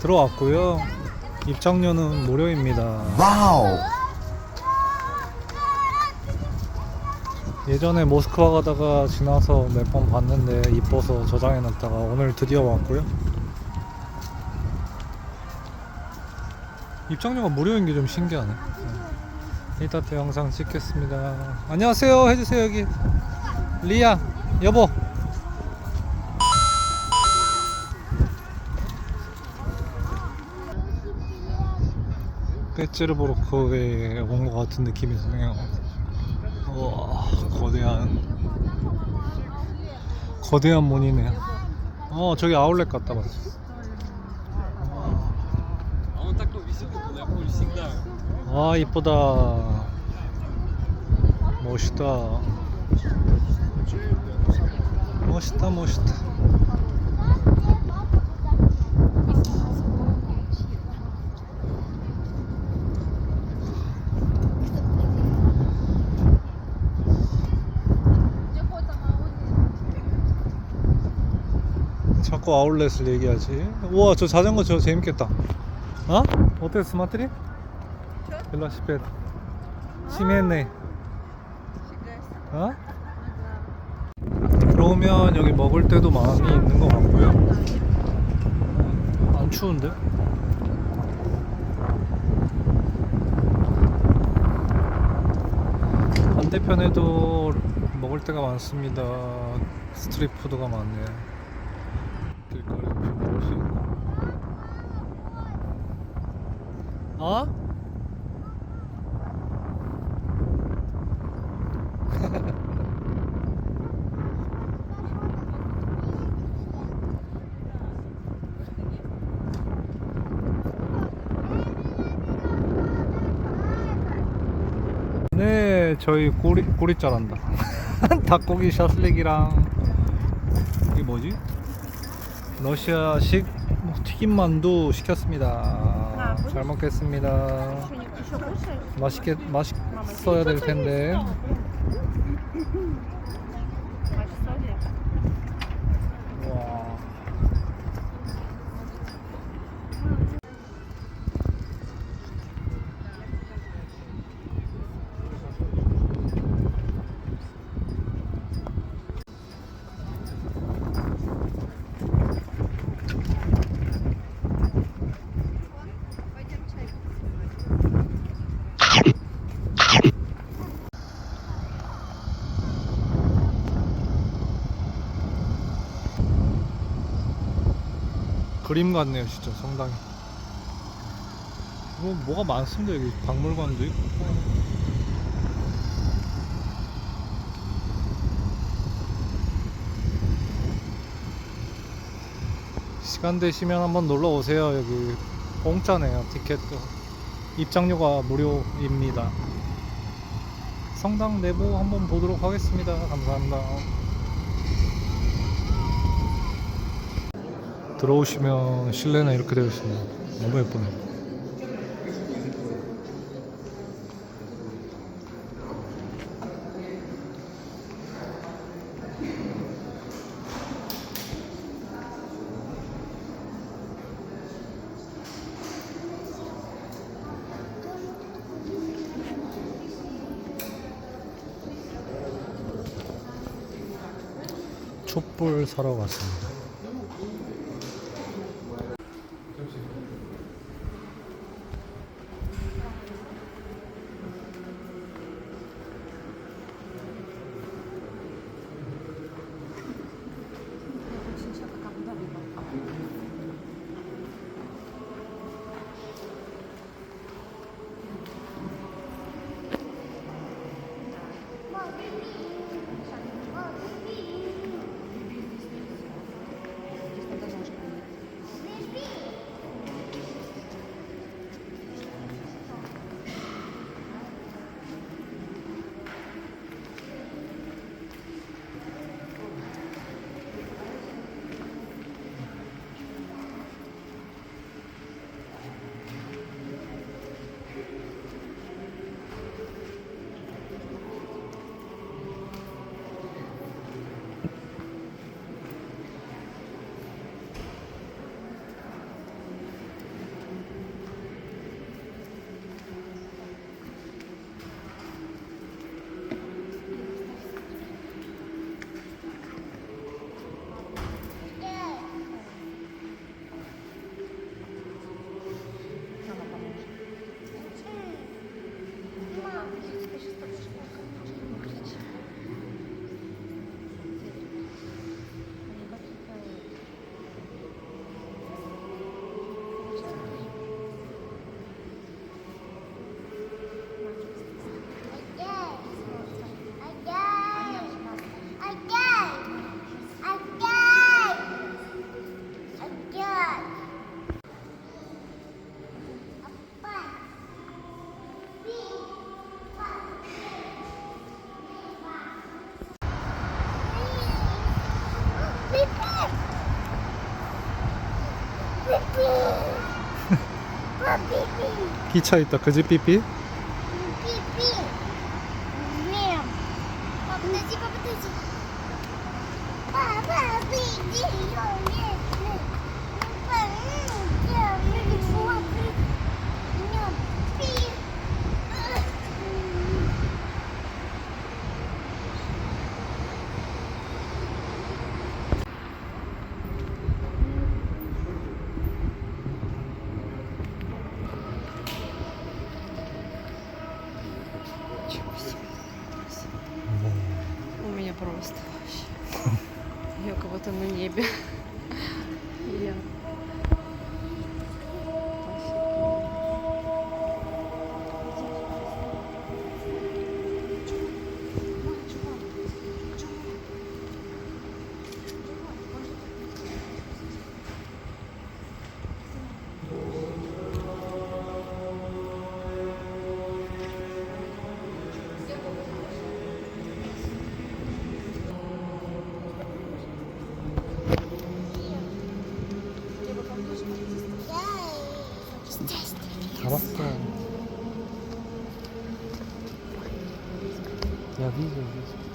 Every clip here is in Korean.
예, 들어왔고요. 입장료는 무료입니다. 와우. 예전에 모스크바 가다가 지나서 몇 번 봤는데 이뻐서 저장해 놨다가 오늘 드디어 왔고요. 입장료가 무료인 게 좀 신기하네. 네. 이따 때 영상 찍겠습니다. 안녕하세요. 해주세요 여기 리아 여보. 패치르 브로크에 온 것 같은 느낌이 드네요. 우와, 거대한, 거대한 문이네요. 어, 저기 아울렛 갔다 왔어. 아, 이쁘다. 멋있다. 멋있다, 멋있다. 자꾸 아울렛을 얘기하지 우와 저 자전거 저 재밌겠다 어? 어때 스마트리? 벨라시펫 심했네 어? 그러면 여기 먹을 때도 많이 있는 것 같고요 음, 안 추운데? 반대편에도 먹을 때가 많습니다 스트리트푸드가 많네요 먹을 수 있고. 어? 네, 저희 꼬리 꼬리 자란다. 닭고기 샤슬릭이랑 이게 뭐지? 러시아식 뭐 튀김만두 시켰습니다. 아, 잘 먹겠습니다. 그러니까. 맛있게 맛있어야 될 텐데. 아, 그림 같네요 진짜 성당이 뭐 뭐가 많습니다 여기. 박물관도 있고. 시간 되시면 한번 놀러 오세요 여기. 공짜네요 티켓도. 입장료가 무료입니다. 성당 내부 한번 보도록 하겠습니다. 감사합니다 들어오시면 실내는 이렇게 되어 있습니다. 너무 예쁘네요. 촛불 사러 갔습니다. 기차 있다. 그지 삐삐? На небе. 잡았어. 야, 여기, 여기.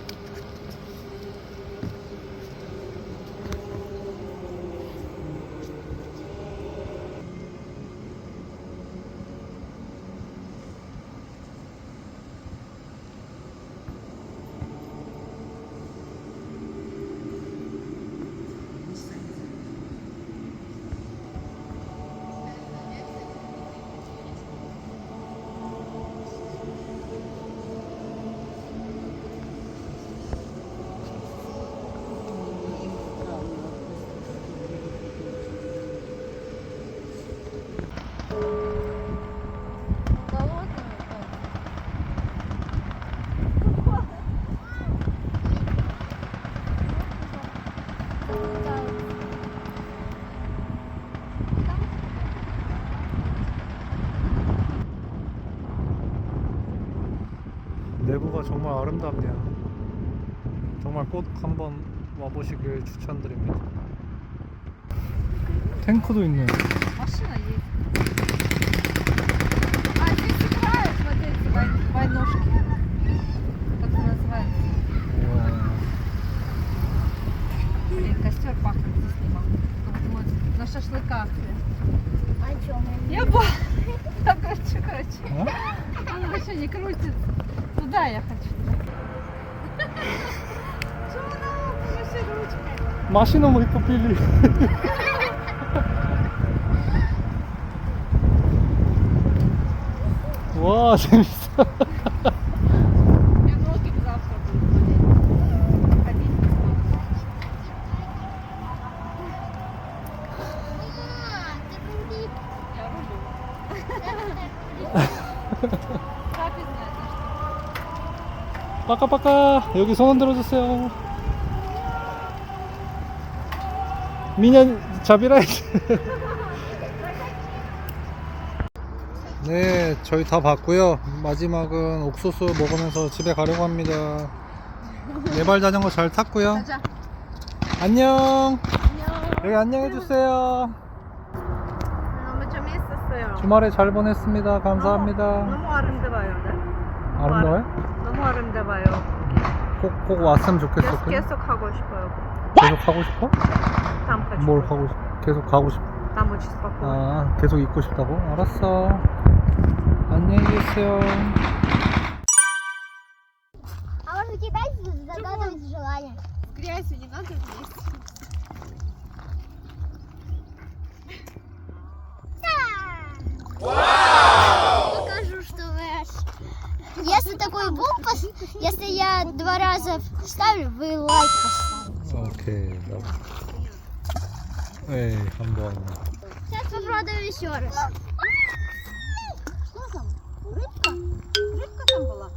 내부가 정말 아름답네요. 정말 꼭 한번 와보시길 추천드립니다. 탱크도 있네. Машина есть. А здесь играют, смотрите, вой- войнушки. Как это называется? 우와. Блин, костер пахнет здесь не могу. Вот мы на шашлыках. А чё мы? Я ба... Так, короче, короче. 어? Он вообще не крутится. Туда я хочу. Чому вона лопнулася ручка? Машину мы купили. Вот. Я ноги 빠까빠까 여기 손 흔들어 주세요. 미년 잡이라이지. 네, 저희 다 봤고요. 마지막은 옥수수 먹으면서 집에 가려고 합니다. 네발 자전거 잘 탔고요. 가자. 안녕. 안녕. 여기 안녕해 주세요. 너무 재밌었어요. 주말에 잘 보냈습니다. 감사합니다. 너무 아름다워요. 네? 아름다워요? 너무 아름다워요. 꼭, 꼭 왔으면 계속, 좋겠어. 계속 하고 싶어요. 계속 하고 싶어? Там хочу. 뭘 하고 싶어? 계속 가고 싶어? Там очень спокойно. 아, 계속 있고 싶다고? 알았어. 안녕히 계세요. А можно китайцы загадывать желание? Грязью не надо вместе. Покажу, что вы аж- Если такой бук, пос- если я два раза ставлю, вы лайк поставите. Окей, давай. Эй, хамдон. Сейчас попробуем еще раз. Что там? Рыбка? Рыбка там была?